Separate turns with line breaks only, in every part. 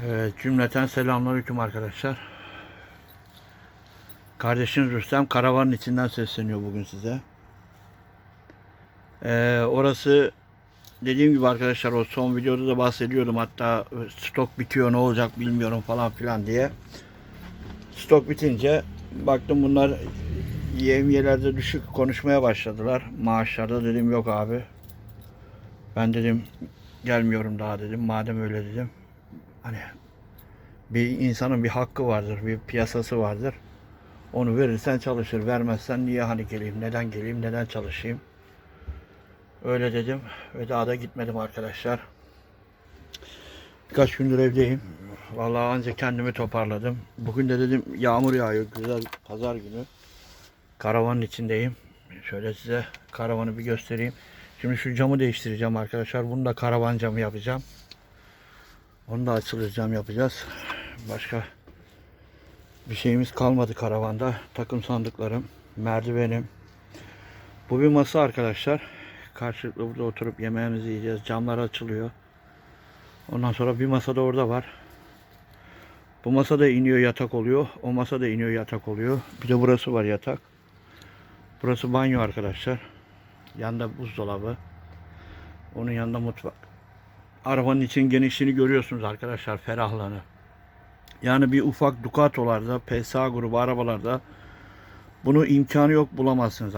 Evet, cümleten selamünaleyküm arkadaşlar. Kardeşiniz Rüstem karavanın içinden sesleniyor bugün size. Ee, orası dediğim gibi arkadaşlar o son videoda da bahsediyordum hatta stok bitiyor ne olacak bilmiyorum falan filan diye. Stok bitince baktım bunlar yemiyelerde düşük konuşmaya başladılar. Maaşlarda dedim yok abi. Ben dedim gelmiyorum daha dedim. Madem öyle dedim. Hani bir insanın bir hakkı vardır, bir piyasası vardır. Onu verirsen çalışır, vermezsen niye hani geleyim, neden geleyim, neden çalışayım? Öyle dedim ve daha da gitmedim arkadaşlar. Birkaç gündür evdeyim. Vallahi ancak kendimi toparladım. Bugün de dedim yağmur yağıyor, güzel pazar günü. Karavanın içindeyim. Şöyle size karavanı bir göstereyim. Şimdi şu camı değiştireceğim arkadaşlar. Bunu da karavan camı yapacağım. Onu da açılır cam yapacağız. Başka bir şeyimiz kalmadı karavanda. Takım sandıklarım, merdivenim. Bu bir masa arkadaşlar. Karşılıklı burada oturup yemeğimizi yiyeceğiz. Camlar açılıyor. Ondan sonra bir masa da orada var. Bu masa da iniyor yatak oluyor. O masa da iniyor yatak oluyor. Bir de burası var yatak. Burası banyo arkadaşlar. Yanda buzdolabı. Onun yanında mutfak. Arabanın için genişliğini görüyorsunuz arkadaşlar ferahlığını. Yani bir ufak Ducato'larda, PSA grubu arabalarda bunu imkanı yok bulamazsınız.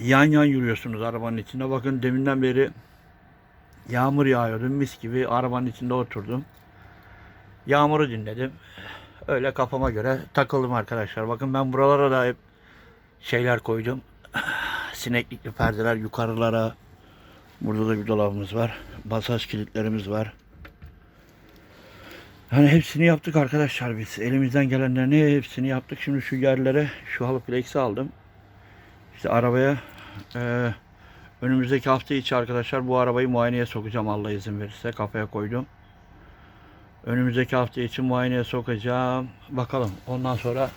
Yan yan yürüyorsunuz arabanın içinde. Bakın deminden beri yağmur yağıyordu. Mis gibi arabanın içinde oturdum. Yağmuru dinledim. Öyle kafama göre takıldım arkadaşlar. Bakın ben buralara da hep şeyler koydum. Sineklikli perdeler yukarılara. Burada da bir dolabımız var. Basaj kilitlerimiz var. Yani hepsini yaptık arkadaşlar biz. Elimizden gelenlerin hepsini yaptık. Şimdi şu yerlere şu halı plex'i aldım. İşte arabaya eee, önümüzdeki hafta içi arkadaşlar bu arabayı muayeneye sokacağım Allah izin verirse. Kafaya koydum. Önümüzdeki hafta için muayeneye sokacağım. Bakalım. Ondan sonra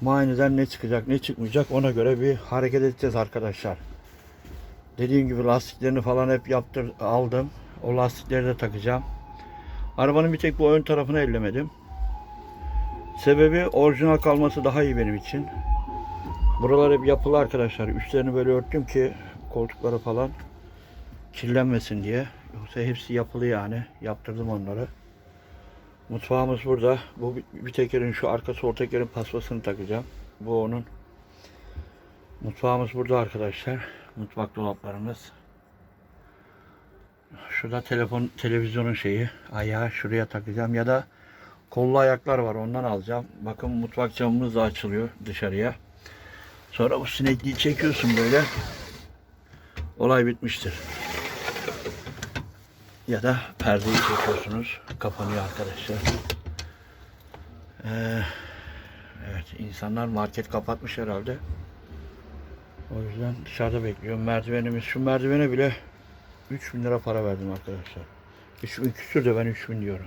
muayeneden ne çıkacak ne çıkmayacak ona göre bir hareket edeceğiz arkadaşlar. Dediğim gibi lastiklerini falan hep yaptır aldım. O lastikleri de takacağım. Arabanın bir tek bu ön tarafını ellemedim. Sebebi orijinal kalması daha iyi benim için. Buralar hep yapılı arkadaşlar. Üstlerini böyle örttüm ki koltukları falan kirlenmesin diye. Yoksa hepsi yapılı yani. Yaptırdım onları. Mutfağımız burada. Bu bir- tekerin şu arka sol tekerin paspasını takacağım. Bu onun. Mutfağımız burada arkadaşlar. Mutfak dolaplarımız. Şurada telefon televizyonun şeyi ayağı şuraya takacağım ya da kollu ayaklar var ondan alacağım. Bakın mutfak camımız da açılıyor dışarıya. Sonra bu sinekliği çekiyorsun böyle. Olay bitmiştir. Ya da perdeyi çekiyorsunuz. Kapanıyor arkadaşlar. Ee, evet insanlar market kapatmış herhalde. O yüzden dışarıda bekliyorum. Merdivenimiz şu merdivene bile 3000 lira para verdim arkadaşlar. 3000 küsür de ben 3000 diyorum.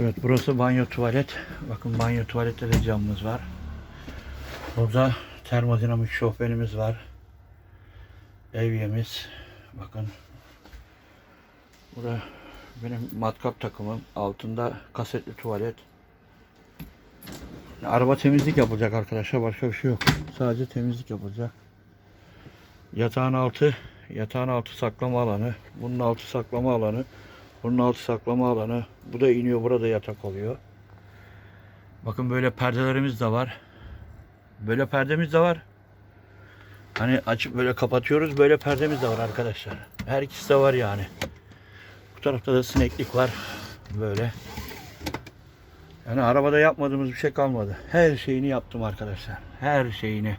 Evet burası banyo tuvalet. Bakın banyo tuvalette de camımız var. Burada termodinamik şofbenimiz var. Evyemiz. Bakın. Burada benim matkap takımım. Altında kasetli tuvalet. Araba temizlik yapılacak arkadaşlar. Başka bir şey yok. Sadece temizlik yapılacak. Yatağın altı, yatağın altı saklama alanı. Bunun altı saklama alanı. Bunun altı saklama alanı. Bu da iniyor. Burada yatak oluyor. Bakın böyle perdelerimiz de var. Böyle perdemiz de var. Hani açıp böyle kapatıyoruz. Böyle perdemiz de var arkadaşlar. Her ikisi de var yani. Bu tarafta da sineklik var. Böyle. Yani arabada yapmadığımız bir şey kalmadı. Her şeyini yaptım arkadaşlar. Her şeyini.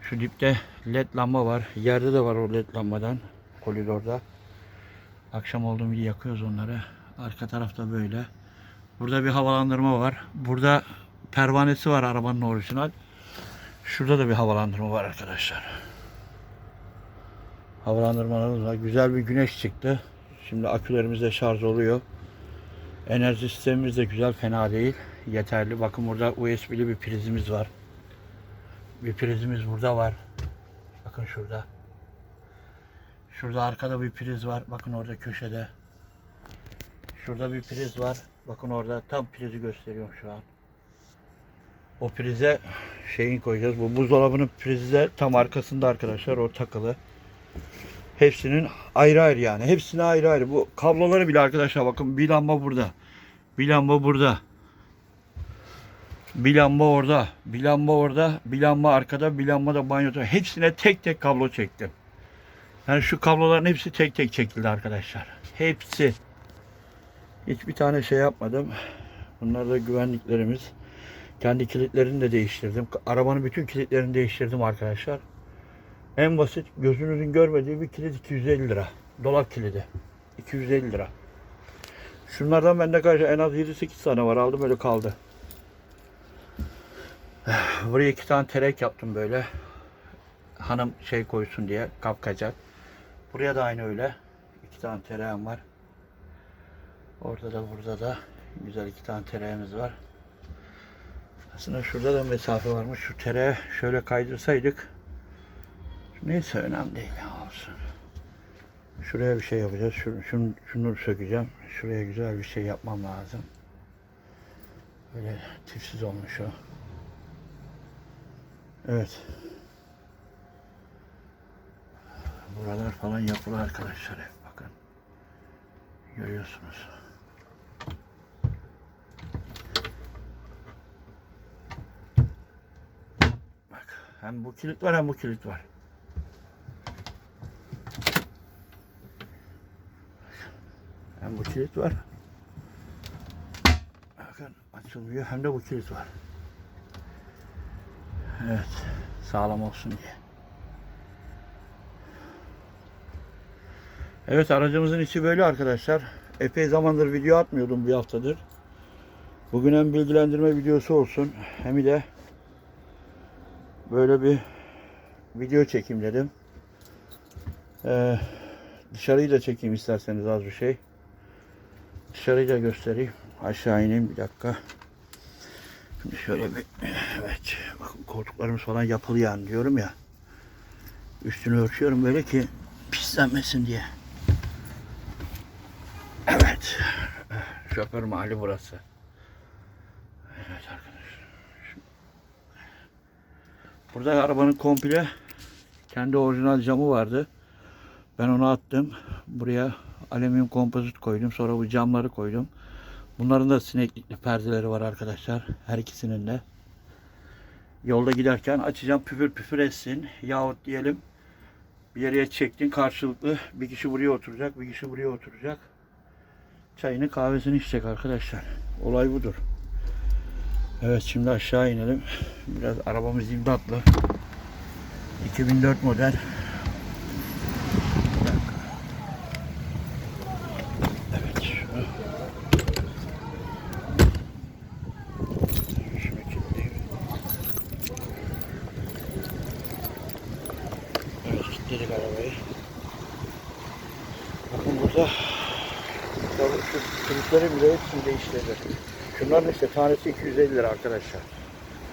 Şu dipte led lamba var. Yerde de var o led lambadan. Koridorda. Akşam olduğum gibi yakıyoruz onları. Arka tarafta böyle. Burada bir havalandırma var. Burada pervanesi var arabanın orijinal. Şurada da bir havalandırma var arkadaşlar. Havalandırmalarımız var. Güzel bir güneş çıktı. Şimdi akülerimiz de şarj oluyor. Enerji sistemimiz de güzel, fena değil. Yeterli. Bakın burada USB'li bir prizimiz var. Bir prizimiz burada var. Bakın şurada. Şurada arkada bir priz var. Bakın orada köşede. Şurada bir priz var. Bakın orada tam prizi gösteriyorum şu an. O prize şeyin koyacağız. Bu buzdolabının prizi de tam arkasında arkadaşlar. O takılı. Hepsinin ayrı ayrı yani. Hepsine ayrı ayrı. Bu kabloları bile arkadaşlar bakın bir lamba burada. Bir lamba burada. Bir lamba orada. Bir lamba orada. Bir lamba arkada. Bir lamba da banyoda. Hepsine tek tek kablo çektim. Yani şu kabloların hepsi tek tek çekildi arkadaşlar. Hepsi. Hiçbir tane şey yapmadım. Bunlar da güvenliklerimiz. Kendi kilitlerini de değiştirdim. Arabanın bütün kilitlerini değiştirdim arkadaşlar. En basit gözünüzün görmediği bir kilit 250 lira. Dolap kilidi. 250 lira. Şunlardan bende kaç en az 7-8 tane var. Aldım öyle kaldı. Buraya iki tane terek yaptım böyle. Hanım şey koysun diye kapkacak. Buraya da aynı öyle. İki tane tereğim var. Orada da burada da güzel iki tane tereğimiz var. Aslında şurada da mesafe varmış. Şu tereği şöyle kaydırsaydık. Neyse önemli değil olsun. Şuraya bir şey yapacağız. Şunu, şunu, şunu sökeceğim. Şuraya güzel bir şey yapmam lazım. Böyle tipsiz olmuş o. Evet. Buralar falan yapılı arkadaşlar bakın. Görüyorsunuz. Bak hem bu kilit var hem bu kilit var. Hem bu kilit var. Bakın açılmıyor hem de bu kilit var. Evet. Sağlam olsun diye. Evet aracımızın içi böyle arkadaşlar. Epey zamandır video atmıyordum bir haftadır. Bugün hem bilgilendirme videosu olsun hem de böyle bir video çekeyim dedim. Ee, dışarıyı da çekeyim isterseniz az bir şey. Dışarıyı da göstereyim. Aşağı ineyim bir dakika. Şimdi şöyle bir evet bakın koltuklarımız falan yapılı yani diyorum ya. Üstünü ölçüyorum böyle ki pislenmesin diye. Evet. Şoför mahalli burası. Evet arkadaşlar. Burada arabanın komple kendi orijinal camı vardı. Ben onu attım. Buraya alüminyum kompozit koydum. Sonra bu camları koydum. Bunların da sineklikli perdeleri var arkadaşlar. Her ikisinin de. Yolda giderken açacağım püfür püfür etsin. Yahut diyelim bir yere çektin karşılıklı bir kişi buraya oturacak, bir kişi buraya oturacak. Çayını kahvesini içecek arkadaşlar. Olay budur. Evet şimdi aşağı inelim. Biraz arabamız imdatlı. 2004 model. Bir dakika. Evet şunu. Şunu kilitleyeyim. Evet kilitledik arabayı. Bakın burada Tabii şu kilitleri bile hepsini değiştirdi. Şunların işte tanesi 250 lira arkadaşlar.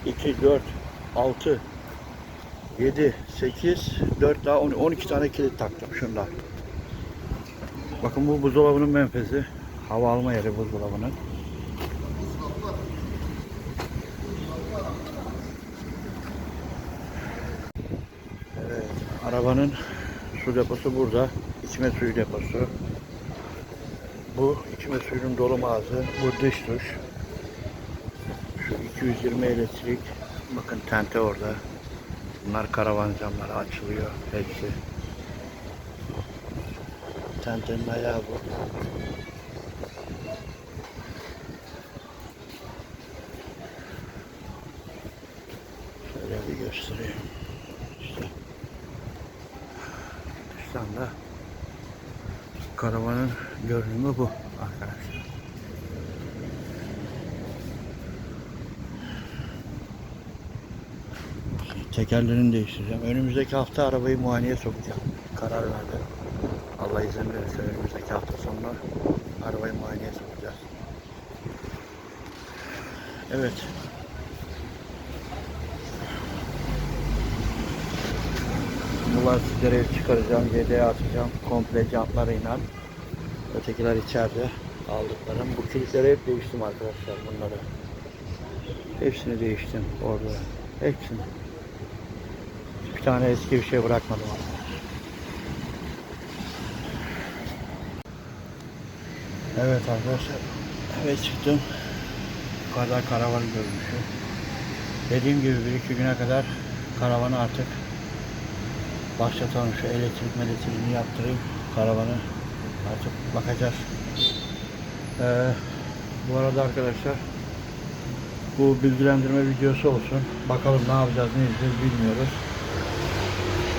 2, 4, 6, 7, 8, 4 daha 10, 12 tane kilit taktım şundan. Bakın bu buzdolabının menfezi. Hava alma yeri buzdolabının. Evet, arabanın su deposu burada. İçme suyu deposu. Bu içme suyunun dolum ağzı. Bu dış duş. Şu 220 elektrik. Bakın tente orada. Bunlar karavan camları açılıyor. Hepsi. Tentenin ayağı bu. Şöyle bir göstereyim. İşte. Da karavanın görünümü bu arkadaşlar. Tekerlerini değiştireceğim. Önümüzdeki hafta arabayı muayeneye sokacağım. Karar verdim. Allah izin verirse önümüzdeki hafta sonunda arabayı muayeneye sokacağız. Evet. Bu lastikleri çıkaracağım, yedeğe atacağım. Komple jantlarıyla. Ötekiler içeride. aldıklarım. Bu kilitleri hep değiştim arkadaşlar bunları. Hepsini değiştim orada. Hepsini. Bir tane eski bir şey bırakmadım. Evet arkadaşlar. Eve çıktım. Yukarıda karavanı görmüşüm. Dediğim gibi bir iki güne kadar karavanı artık başlatalım. Şu elektrik elektriğini yaptırayım. Karavanı artık bakacağız. Ee, bu arada arkadaşlar bu bilgilendirme videosu olsun. Bakalım ne yapacağız, ne edeceğiz bilmiyoruz.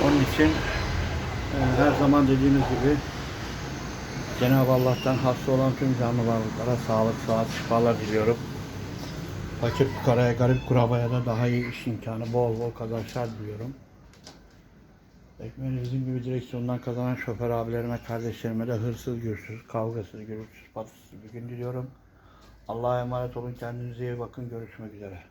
Onun için e, her zaman dediğimiz gibi Cenab-ı Allah'tan hasta olan tüm canlı varlıklara sağlık, sıhhat, şifalar diliyorum. Fakir fukaraya, garip kurabaya da daha iyi iş imkanı bol bol kazançlar diliyorum. Ekmeğini bizim gibi direksiyondan kazanan şoför abilerime, kardeşlerime de hırsız, gürsüz, kavgasız, gürültüsüz, patısız bir gün diliyorum. Allah'a emanet olun, kendinize iyi bakın, görüşmek üzere.